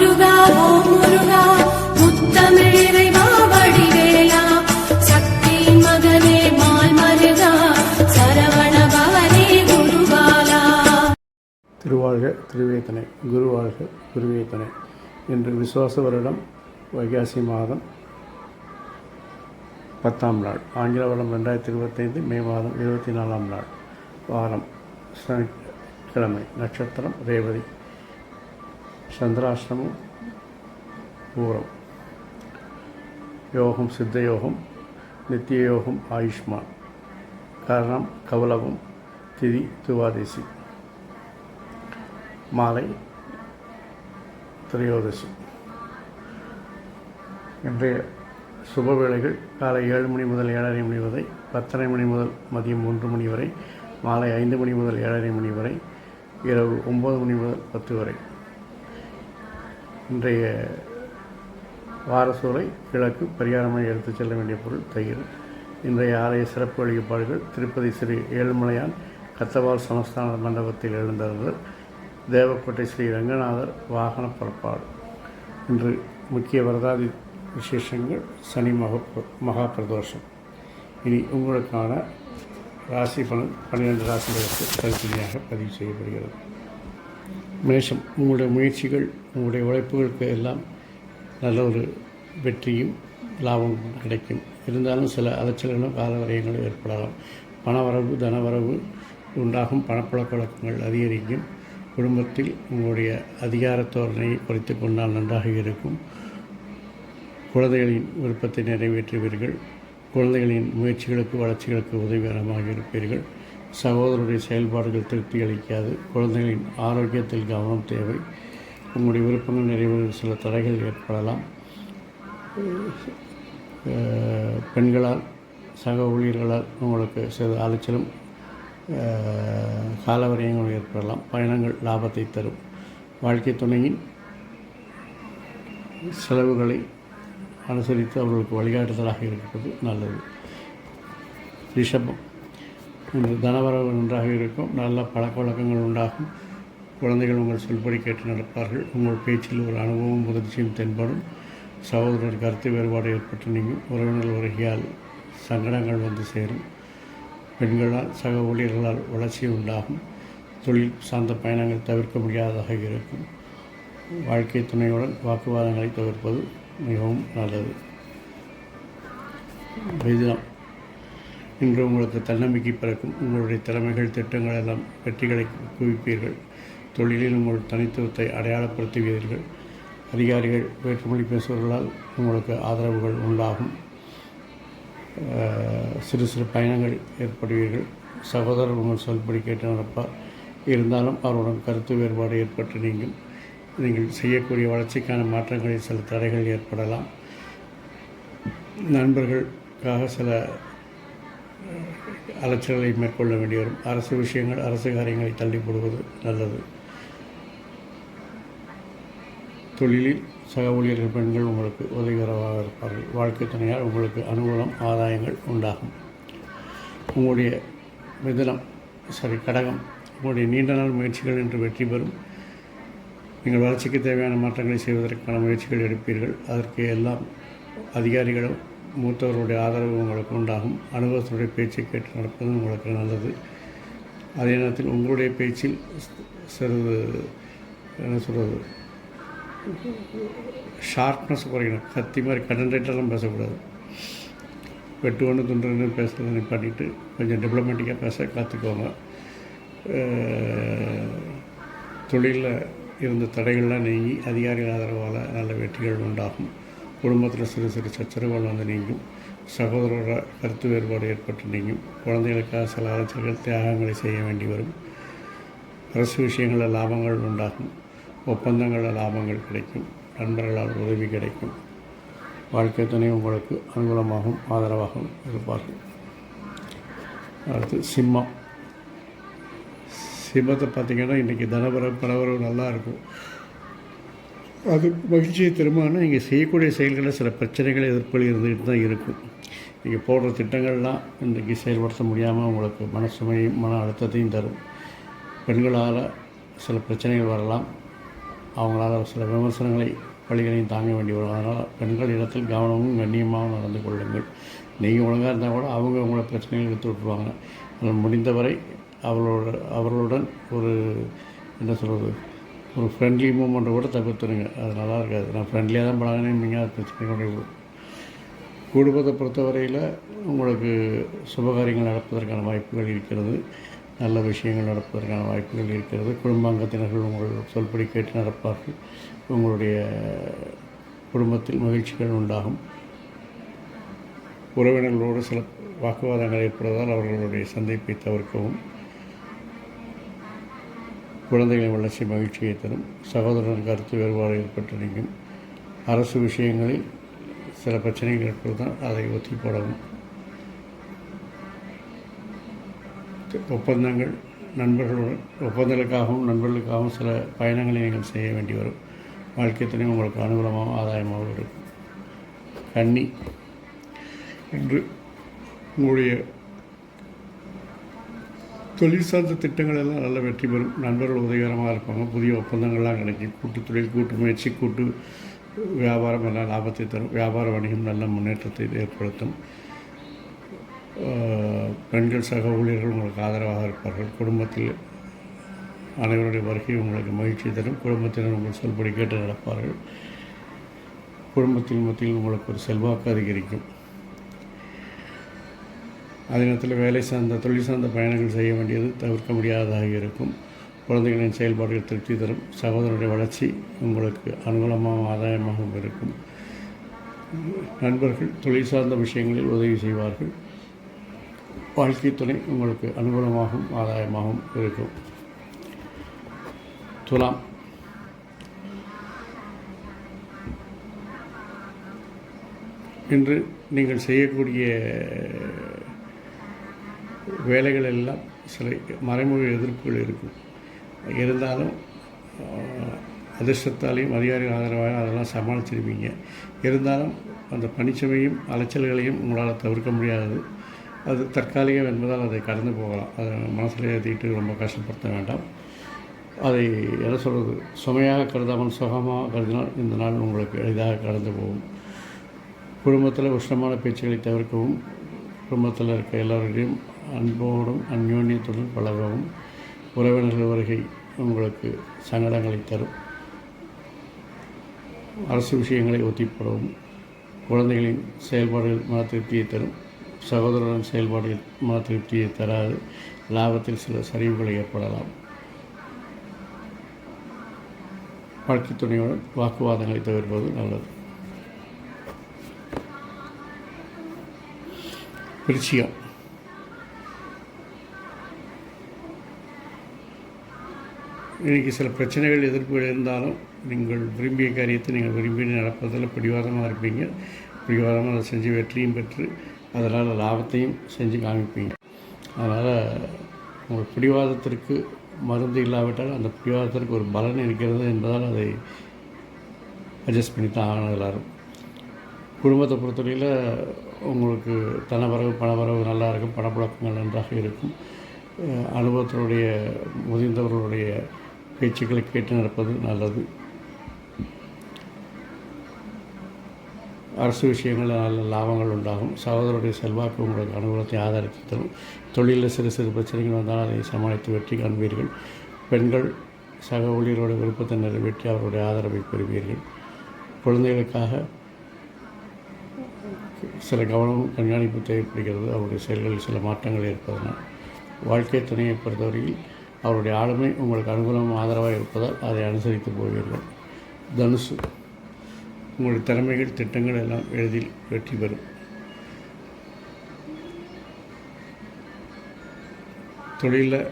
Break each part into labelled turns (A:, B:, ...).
A: முருகா ஓ முருகா முத்தமிழிறைவா வடிவேலா சக்தி மகனே மால் மருகா சரவண பவனே குருபாலா.
B: திருவாழ்க திருவேத்தனை குருவாழ்க குருவேத்தனை என்று விசுவாச வருடம் வைகாசி மாதம் பத்தாம் நாள். ஆங்கில வருடம் ரெண்டாயிரத்தி இருபத்தைந்து மே மாதம் இருபத்தி நாலாம் நாள். வாரம் சனிக்கிழமை நட்சத்திரம் ரேவதி. சந்திராஷ்டமம் பூரம் யோகம் சித்த யோகம் நித்திய யோகம் ஆயுஷ்மான் கரணம் கவலவம் திதி துவாதேசி மாலை திரையோதசி இன்றைய சுப வேளைகள் காலை ஏழு மணி முதல் ஏழரை மணி வரை பத்தரை மணி முதல் மதியம் மூன்று மணி வரை மாலை ஐந்து மணி முதல் ஏழரை மணி வரை இரவு ஒம்பது மணி முதல் பத்து வரை இன்றைய வாரசூலை கிழக்கு பரிகாரமாக எடுத்துச் செல்ல வேண்டிய பொருள் தயிர். இன்றைய ஆலய சிறப்பு வழிபாடுகள் திருப்பதி ஸ்ரீ ஏழுமலையான் கத்தவால் சமஸ்தான மண்டபத்தில் எழுந்தவர்கள் தேவக்கோட்டை ஸ்ரீ ரங்கநாதர் வாகன புறப்பாடு. இன்று முக்கிய வரதாதி விசேஷங்கள் சனி மக மகா பிரதோஷம். இனி உங்களுக்கான ராசி பலன் பன்னிரெண்டு ராசிகளுக்கு தனித்தனியாக பதிவு செய்யப்படுகிறது. மேஷம் உங்களுடைய முயற்சிகள் உங்களுடைய உழைப்புகளுக்கு எல்லாம் நல்ல ஒரு வெற்றியும் லாபமும் கிடைக்கும். இருந்தாலும் சில அலைச்சல்களும் காலவரையங்களும் ஏற்படலாம். பணவரவு தனவரவு உண்டாகும் பணப்பழக்க வழக்கங்கள் அதிகரிக்கும். குடும்பத்தில் உங்களுடைய அதிகார தோரணையை குறைத்து கொண்டால் நன்றாக இருக்கும். குழந்தைகளின் விருப்பத்தை நிறைவேற்றுவீர்கள். குழந்தைகளின் முயற்சிகளுக்கு வளர்ச்சிகளுக்கு உதவிகரமாக இருப்பீர்கள். சகோதரருடைய செயல்பாடுகள் திருப்தி அளிக்காது. குழந்தைகளின் ஆரோக்கியத்தில் கவனம் தேவை. உங்களுடைய விருப்பங்கள் நிறைவேற சில தடைகள் ஏற்படலாம். பெண்களால் சக ஊழியர்களால் உங்களுக்கு சில அலைச்சலும் அஹ், காலவரையங்கள் ஏற்படலாம். பயணங்கள் லாபத்தை தரும். வாழ்க்கை துணையின் செலவுகளை அனுசரித்து அவர்களுக்கு வழிகாட்டுதலாக இருப்பது நல்லது. ரிஷபம். தனவரவு நன்றாக இருக்கும். நல்ல பழக்க வழக்கங்கள் உண்டாகும். குழந்தைகள் உங்கள் சொல்படி கேட்டு நடப்பார்கள். உங்கள் பேச்சில் ஒரு அனுபவம் முதிர்ச்சியும் தென்படும். சகோதரர் கருத்து வேறுபாடு ஏற்பட்டு நீங்கும். உறவினர் வருகையால் சங்கடங்கள் வந்து சேரும். பெண்களால் சக ஊழியர்களால் வளர்ச்சி உண்டாகும். தொழில் சார்ந்த பயணங்கள் தவிர்க்க முடியாததாக இருக்கும். வாழ்க்கை துணையுடன் வாக்குவாதங்களை தவிர்ப்பது மிகவும் நல்லது. மிதுனம் இன்று உங்களுக்கு தன்னம்பிக்கை பிறக்கும். உங்களுடைய திறமைகள் திட்டங்கள் எல்லாம் வெற்றிகளை குவிப்பீர்கள். தொழிலில் உங்கள் தனித்துவத்தை அடையாளப்படுத்துவீர்கள். அதிகாரிகள் வேற்றுமொழி பேசுபவர்களால் உங்களுக்கு ஆதரவுகள் உண்டாகும். சிறு சிறு பயணங்கள் ஏற்படுவீர்கள். சகோதரர் உங்கள் சொல்படி கேட்டு நடப்பார். இருந்தாலும் அவருடன் கருத்து வேறுபாடு ஏற்பட்டு நீங்கள் நீங்கள் செய்யக்கூடிய வளர்ச்சிக்கான மாற்றங்களில் சில தடைகள் ஏற்படலாம். நண்பர்களுக்காக சில அலைச்சல்களை மேற்கொள்ள வேண்டி வரும். அரசு விஷயங்கள் அரசு காரியங்களை தள்ளி போடுவது நல்லது. தொழிலில் சக ஊழியர்கள் பெண்கள் உங்களுக்கு உதவிகரமாக இருப்பார்கள். வாழ்க்கை துணையால் உங்களுக்கு அனுகூலம் ஆதாயங்கள் உண்டாகும். உங்களுடைய மிதனம் சாரி கடகம் உங்களுடைய நீண்ட நாள் முயற்சிகள் என்று வெற்றி பெறும். நீங்கள் வளர்ச்சிக்கு தேவையான மாற்றங்களை செய்வதற்கான முயற்சிகள் எடுப்பீர்கள். அதற்கு எல்லாம் அதிகாரிகளும் மூத்தவருடைய ஆதரவு உங்களுக்கு உண்டாகும். அனுபவத்தினுடைய பேச்சை கேட்டு நடப்பது உங்களுக்கு நல்லது. அதே நேரத்தில் உங்களுடைய பேச்சில் சிறிது என்ன சொல்கிறது ஷார்ப்னஸ் குறையணும். கத்தி மாதிரி கடன் பேசக்கூடாது. வெட்டு ஒன்று துண்டுன்னு பேசுகிறத நிப்பாட்டிட்டு கொஞ்சம் டிப்ளமேட்டிக்காக பேச கற்றுக்கோங்க தொழிலில் இருந்த தடைகள்லாம் நீங்கி அதிகாரிகள் ஆதரவால் நல்ல வெற்றிகள் உண்டாகும். குடும்பத்தில் சிறு சிறு சச்சரவுகள் வந்து நீங்கும். சகோதரோட கருத்து வேறுபாடு ஏற்பட்டு நீங்கும். குழந்தைகளுக்காக சில அலைச்சல்கள் தியாகங்களை செய்ய வேண்டி வரும். அரசு விஷயங்களில் லாபங்கள் உண்டாகும். ஒப்பந்தங்களில் லாபங்கள் கிடைக்கும். நண்பர்களால் உதவி கிடைக்கும். வாழ்க்கை துணை உங்களுக்கு அனுகூலமாகவும் ஆதரவாகவும் இருப்பார்கள். அடுத்து சிம்மம். சிம்மத்தை பார்த்தீங்கன்னா இன்றைக்கி தனபர பரவரவு நல்லா இருக்கும். அது மகிழ்ச்சியை திரும்பனா நீங்கள் செய்யக்கூடிய செயல்களில் சில பிரச்சனைகள் எதிர்ப்புகள் இருந்துகிட்டு தான் இருக்கும். நீங்கள் போடுற திட்டங்கள்லாம் இன்றைக்கி செயல்படுத்த முடியாமல் உங்களுக்கு மனசுமையும் மன அழுத்தத்தையும் தரும். பெண்களால் சில பிரச்சனைகள் வரலாம். அவங்களால் சில விமர்சனங்களை பள்ளிகளையும் தாங்க வேண்டி வரும். அதனால் பெண்கள் இடத்தில் கவனமும் கண்ணியமாகவும் நடந்து கொள்ளுங்கள். நீங்கள் ஒழுங்காக இருந்தால் கூட அவங்க உங்களை பிரச்சனைகள் எடுத்து விட்ருவாங்க அதனால் முடிந்தவரை அவளோட அவர்களுடன் ஒரு என்ன சொல்கிறது ஒரு ஃப்ரெண்ட்லி மூமெண்ட்டை கூட தவிர்த்துருங்க. அது நல்லா இருக்காது. நான் ஃப்ரெண்ட்லியாக தான் பழகினேன். நீங்கள் அது பிரச்சனை கொண்டு குடும்பத்தை பொறுத்தவரையில் உங்களுக்கு சுபகாரியங்கள் நடப்பதற்கான வாய்ப்புகள் இருக்கிறது. நல்ல விஷயங்கள் நடப்பதற்கான வாய்ப்புகள் இருக்கிறது. குடும்ப அங்கத்தினர்கள் உங்கள் சொல்படி கேட்டு நடப்பார்கள். உங்களுடைய குடும்பத்தில் மகிழ்ச்சிகள் உண்டாகும். உறவினர்களோடு சில வாக்குவாதங்கள் ஏற்படுவதால் அவர்களுடைய சந்திப்பை தவிர்க்கவும். குழந்தைகளின் வளர்ச்சி மகிழ்ச்சியை தரும். சகோதரன் கருத்து வேறுபாடு ஏற்பட்டு நீங்கும் அரசு விஷயங்களில் சில பிரச்சனைகள் ஏற்படுத்தால் அதை ஒத்தி போடவும். ஒப்பந்தங்கள் நண்பர்களுடன் ஒப்பந்தங்களுக்காகவும் நண்பர்களுக்காகவும் சில பயணங்களை நீங்கள் செய்ய வேண்டி வரும். வாழ்க்கை துணை உங்களுக்கு அனுகூலமாகவும் ஆதாயமாகவும் இருக்கும். கன்னி என்று உங்களுடைய தொழில் சார்ந்த திட்டங்கள் எல்லாம் நல்ல வெற்றி பெறும். நண்பர்கள் உதவிகரமாக இருப்பாங்க. புதிய ஒப்பந்தங்கள்லாம் கிடைக்கும். கூட்டு தொழில் கூட்டு முயற்சி கூட்டு வியாபாரம் எல்லாம் லாபத்தை தரும். வியாபார வணிகம் நல்ல முன்னேற்றத்தை ஏற்படுத்தும். பெண்கள் சக ஊழியர்கள் உங்களுக்கு ஆதரவாக இருப்பார்கள். குடும்பத்தில் அனைவருடைய வருகை உங்களுக்கு மகிழ்ச்சி தரும். குடும்பத்தினர் உங்கள் சொல்படி கேட்டு நடப்பார்கள். குடும்பத்தின் மத்தியில் உங்களுக்கு ஒரு செல்வாக்கு அதிகரிக்கும். அதே நேரத்தில் வேலை சார்ந்த தொழில் சார்ந்த பயணங்கள் செய்ய வேண்டியது தவிர்க்க முடியாததாக இருக்கும். குழந்தைகளின் செயல்பாடுகள் திருப்தி தரும். சகோதரனுடைய வளர்ச்சி உங்களுக்கு அனுகூலமாகவும் ஆதாயமாகவும் இருக்கும். நண்பர்கள் தொழில் சார்ந்த விஷயங்களில் உதவி செய்வார்கள். வாழ்க்கை துணை உங்களுக்கு அனுகூலமாகவும் ஆதாயமாகவும் இருக்கும். துலாம். இன்று நீங்கள் செய்யக்கூடிய வேலைகள் எல்லாம் சில மறைமுக எதிர்ப்புகள் இருக்கும். இருந்தாலும் அதிர்ஷ்டத்தாலையும் அதிகாரிகள் ஆதரவாக அதெல்லாம் சமாளிச்சிருப்பீங்க. இருந்தாலும் அந்த பணிச்சுமையும் அலைச்சல்களையும் உங்களால் தவிர்க்க முடியாது. அது தற்காலிகம் என்பதால் அதை கடந்து போகலாம். அதை மனசில் ஏற்றிட்டு ரொம்ப கஷ்டப்படுத்த வேண்டாம். அதை என்ன சொல்கிறது சுமையாக கருதாமல் சுகமாக கருதினால் இந்த நாள் உங்களுக்கு எளிதாக கடந்து போகும். குடும்பத்தில் உஷ்ணமான பேச்சுகளை தவிர்க்கவும் குடும்பத்தில் இருக்க எல்லோருடையும் அன்போடும் அந்யோன்யத்துடன் பழகவும் உறவினர்கள் வருகை உங்களுக்கு சங்கடங்களை தரும். அரசு விஷயங்களை ஒத்திப்படவும் குழந்தைகளின் செயல்பாடுகள் மன திருப்தியை தரும். சகோதரன் செயல்பாடுகள் மன திருப்தியை தராது. லாபத்தில் சில சரிவுகள் ஏற்படலாம். வாழ்க்கை துணையுடன் வாக்குவாதங்களை தவிர்ப்பது நல்லது. விருச்சியம் இன்றைக்கி சில பிரச்சனைகள் எதிர்ப்புகள் இருந்தாலும் நீங்கள் விரும்பிய காரியத்தை நீங்கள் விரும்பி நடப்பதில் பிடிவாதமாக இருப்பீங்க. பிடிவாதமாக அதை செஞ்சு வெற்றியும் பெற்று அதனால் லாபத்தையும் செஞ்சு காமிப்பீங்க. அதனால் உங்கள் பிடிவாதத்திற்கு மருந்து இல்லாவிட்டால் அந்த பிடிவாதத்திற்கு ஒரு பலன் இருக்கிறது என்பதால் அதை அட்ஜஸ்ட் பண்ணி தான் ஆகணும் எல்லாரும். குடும்பத்தை பொறுத்தவரையில் உங்களுக்கு தனவரவு பணவரவு நல்லா இருக்கும் பணப்புழக்கங்கள் நன்றாக இருக்கும். அனுபவத்தினுடைய முதிர்ந்தவர்களுடைய பேச்சுக்களை கேட்டு நடப்பது நல்லது. அரசு விஷயங்களில் நல்ல லாபங்கள் உண்டாகும். சகோதரருடைய செல்வாக்கு உங்களுக்கு அனுகூலத்தை ஆதரித்து தரும். தொழிலில் சிறு சிறு பிரச்சனைகள் வந்தால் அதை சமாளித்து வெற்றி காண்பீர்கள். பெண்கள் சக ஊழியர்களுடைய விருப்பத்தை நிறைவேற்றி அவருடைய ஆதரவை பெறுவீர்கள். குழந்தைகளுக்காக சில கவனமும் கண்காணிப்பு தேவைப்படுகிறது. அவருடைய செயல்களில் சில மாற்றங்கள் ஏற்பதனால் வாழ்க்கை துணையை பொறுத்தவரையில் அவருடைய ஆளுமை உங்களுக்கு அனுகூலம் ஆதரவாக இருப்பதால் அதை அனுசரித்து போவீர்கள். தனுசு உங்களுடைய திறமைகள் திட்டங்கள் எல்லாம் எளிதில் வெற்றி பெறும். தொழிலில்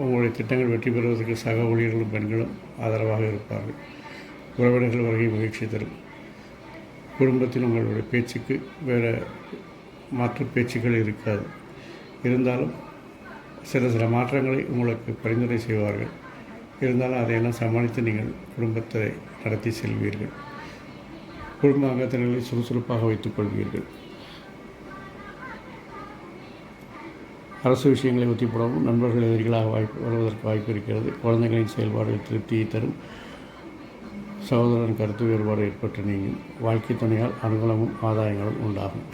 B: உங்களுடைய திட்டங்கள் வெற்றி பெறுவதற்கு சக ஊழியர்களும் பெண்களும் ஆதரவாக இருப்பார்கள். உறவினர்கள் வருகை மகிழ்ச்சி தரும். குடும்பத்தில் உங்களுடைய பேச்சுக்கு வேறு மாற்று பேச்சுக்கள் இருக்காது. இருந்தாலும் சில சில மாற்றங்களை உங்களுக்கு பரிந்துரை செய்வார்கள். இருந்தாலும் அதையெல்லாம் சமாளித்து நீங்கள் குடும்பத்தை நடத்தி செல்வீர்கள். குடும்ப அங்கத்தினர்களை சுறுசுறுப்பாக வைத்துக் கொள்வீர்கள். அரசு விஷயங்களை ஒத்திப்படவும் நண்பர்கள் எதிரிகளாக வாய்ப்பு வருவதற்கு வாய்ப்பு இருக்கிறது. குழந்தைகளின் செயல்பாடுகள் திருப்தியை தரும். சகோதரன் கருத்து வேறுபாடு ஏற்பட்டு நீங்கள் வாழ்க்கை துணையால் அனுகூலமும் ஆதாயங்களும் உண்டாகும்.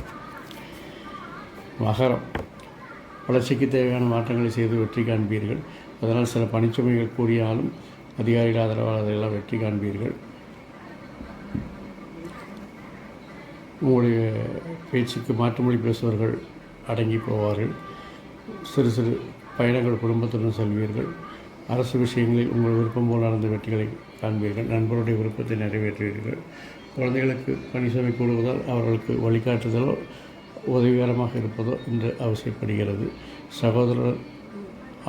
B: மகரம் வளர்ச்சிக்கு தேவையான மாற்றங்களை செய்து வெற்றி காண்பீர்கள். அதனால் சில பணிச்சுமைகள் கூறியாலும் அதிகாரிகள் ஆதரவாளர்களெல்லாம் வெற்றி காண்பீர்கள். உங்களுடைய பேச்சுக்கு மாற்றுமொழி பேசுபவர்கள் அடங்கி போவார்கள். சிறு சிறு பயணங்கள் குடும்பத்துடன் செல்வீர்கள். அரசு விஷயங்களில் உங்கள் விருப்பம் போல் நடந்த வெற்றிகளை காண்பீர்கள். நண்பருடைய விருப்பத்தை நிறைவேற்றுவீர்கள். குழந்தைகளுக்கு பணி சுமை கூடுவதால் அவர்களுக்கு வழிகாட்டுதலோ உதவிகரமாக இருப்பதோ என்று அவசியப்படுகிறது. சகோதரர்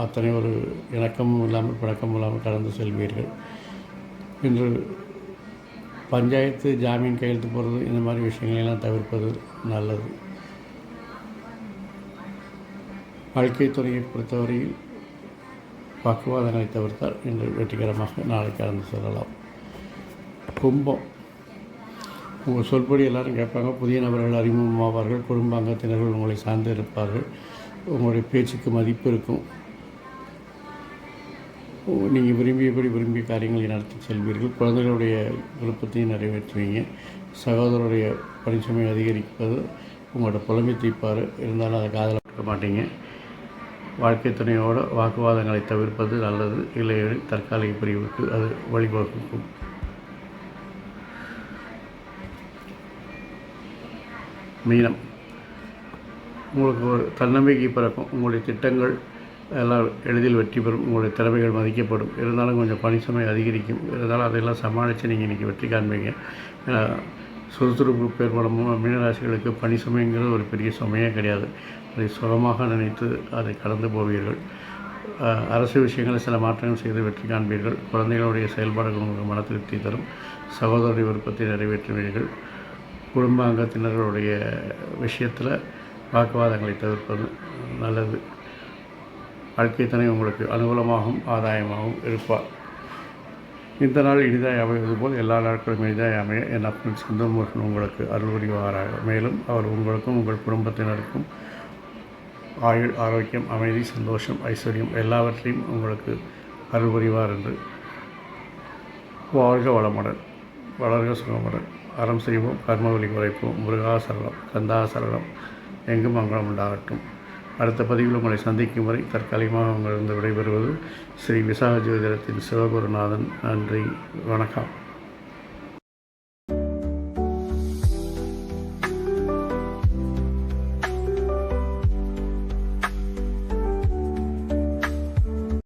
B: அத்தனை ஒரு இணக்கமும் இல்லாமல் பழக்கமும் இல்லாமல் கடந்து செல்வீர்கள். இன்று பஞ்சாயத்து ஜாமீன் கையெழுத்து போடுறது இந்த மாதிரி விஷயங்களெல்லாம் தவிர்ப்பது நல்லது. வாழ்க்கை துறையை பொறுத்தவரையில் வாக்குவாதங்களை தவிர்த்தால் இன்று வெற்றிகரமாக நாளை கடந்து செல்லலாம். கும்பம். உங்கள் சொல்படி எல்லாரும் கேட்பாங்க. புதிய நபர்கள் அறிமுகமாவார்கள். குடும்ப அங்கத்தினர்கள் உங்களை சார்ந்து இருப்பார்கள். உங்களுடைய பேச்சுக்கு மதிப்பு இருக்கும். நீங்கள் விரும்பியபடி விரும்பிய காரியங்களை நடத்தி செல்வீர்கள்? குழந்தைகளுடைய விருப்பத்தையும் நிறைவேற்றுவீங்க. சகோதரருடைய பணிச்சுமை அதிகரிப்பது உங்களோட புலமை தீப்பார் இருந்தாலும் அதை காதல இருக்க மாட்டீங்க. வாழ்க்கை துணையோட வாக்குவாதங்களை தவிர்ப்பது நல்லது. இல்லையெனில் தற்காலிக பிரிவுக்கு அது வழிவகுக்கும். மீனம். உங்களுக்கு ஒரு தன்னம்பிக்கை பிறக்கும். உங்களுடைய திட்டங்கள் எல்லாம் எளிதில் வெற்றி பெறும். உங்களுடைய திறமைகள் மதிக்கப்படும். இருந்தாலும் கொஞ்சம் பணி சுமை அதிகரிக்கும். இருந்தாலும் அதையெல்லாம் சமாளித்து நீங்கள் இன்றைக்கி வெற்றி காண்பீங்க. சுறுசுறுப்பு சுறுசுறுப்பு பெருமளமும் மீனராசிகளுக்கு பணி சுமைங்கிறது ஒரு பெரிய சுமையே கிடையாது. அதை சுகமாக நினைத்து அதை கடந்து போவீர்கள். அரசு விஷயங்களில் சில மாற்றங்கள் செய்து வெற்றி காண்பீர்கள். குழந்தைகளுடைய செயல்பாடுகள் உங்களுக்கு மன திருப்தி தரும். சகோதரருடைய விருப்பத்தை நிறைவேற்றுவீர்கள். குடும்ப அங்கத்தினர்களுடைய விஷயத்தில் வாக்குவாதங்களை தவிர்ப்பது நல்லது. வாழ்க்கை துணை உங்களுக்கு அனுகூலமாகவும் ஆதாயமாகவும் இருப்பார். இந்த நாள் இனிதாய் அமைவது போல் எல்லா நாட்களும் இனிதாய் அமைய என் அப்பன் சுந்தரமுருகன் உங்களுக்கு அருள் புரிவாராக. மேலும் அவர் உங்களுக்கும் உங்கள் குடும்பத்தினருக்கும் ஆயுள் ஆரோக்கியம் அமைதி சந்தோஷம் ஐஸ்வர்யம் எல்லாவற்றையும் உங்களுக்கு அருள் புரிவார் என்று. வாழ்க வளமுடன். வளர்க சுகமுடன். அறம் செய்வோம் கர்மவழி குறைப்போம். முருகாசரணம் கந்தாசரணம் எங்கும் மங்களம் உண்டாகட்டும். அடுத்த பதிவில் உங்களை சந்திக்கும் வரை தற்காலிகமாக உங்களிருந்து விடைபெறுவது ஸ்ரீ விசாக ஜோதிடத்தின் சிவகுருநாதன். நன்றி வணக்கம்.